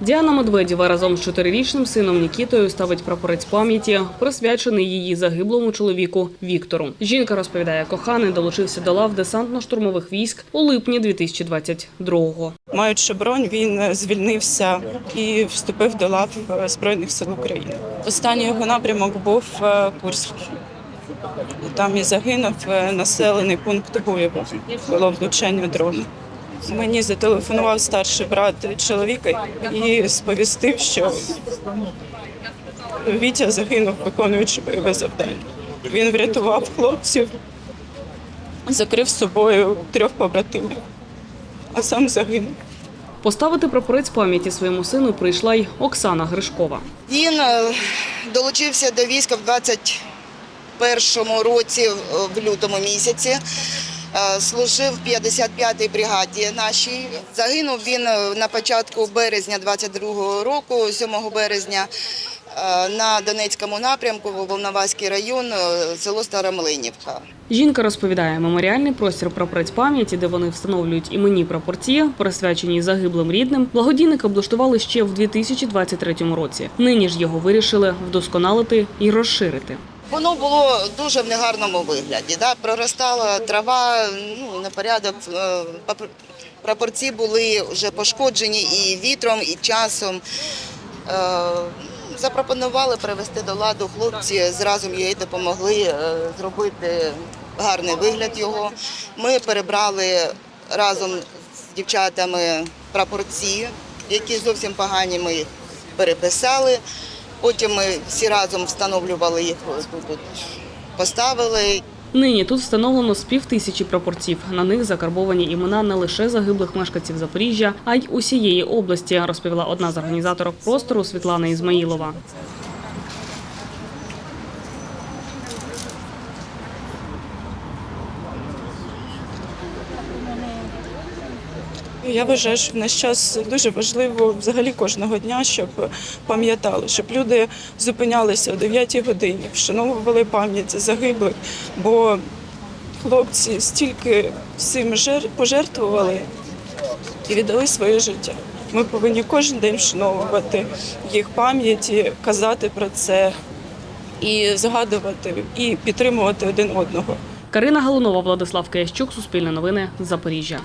Діана Медведєва разом з чотирирічним сином Нікітою ставить прапорець пам'яті, присвячений її загиблому чоловіку Віктору. Жінка розповідає, коханий долучився до лав десантно-штурмових військ у липні 2022-го. Маючи бронь, він звільнився і вступив до лав е, Збройних сил України. Останній його напрямок був е, Курськ. Там і загинув е, населений пункт Буєво. Було влучання дрону. Мені зателефонував старший брат чоловіка і сповістив, що Вітя загинув, виконуючи бойове завдання. Він врятував хлопців, закрив з собою трьох побратимів, а сам загинув. Поставити прапорець пам'яті своєму сину прийшла й Оксана Гришкова. Він е, долучився до війська в 21-му році, е, в лютому місяці. Е, Служив в 55-й бригаді нашій. Загинув він е, на початку березня 22-го року, 7 березня, е, на Донецькому напрямку, Волноваський район, село Старомлинівка. Жінка розповідає, меморіальний простір прапорець пам'яті, де вони встановлюють іменні прапорці, присвячені загиблим рідним, благодійники облаштували ще в 2023 році. Нині ж його вирішили вдосконалити і розширити. Воно було дуже в негарному вигляді. Да? Проростала трава, ну, на порядок. е, Прапорці були вже пошкоджені і вітром, і часом. Е, Запропонували привести до ладу хлопці, зразу їй допомогли е, зробити гарний вигляд його. Ми перебрали разом з дівчатами прапорці, які зовсім погані, ми їх переписали. Потім ми всі разом встановлювали їх, тут поставили. Нині тут встановлено з пів тисячі прапорців. На них закарбовані імена не лише загиблих мешканців Запоріжжя, а й усієї області, розповіла одна з організаторок простору Світлана Ізмаїлова. Я вважаю, що в наш час дуже важливо взагалі кожного дня, щоб пам'ятали, щоб люди зупинялися о 9 годині, вшановували пам'ять загиблих, бо хлопці стільки всім пожертвували і віддали своє життя. Ми повинні кожен день вшановувати їх пам'яті, казати про це і згадувати, і підтримувати один одного. Карина Галунова, Владислав Киящук, Суспільне новини, Запоріжжя.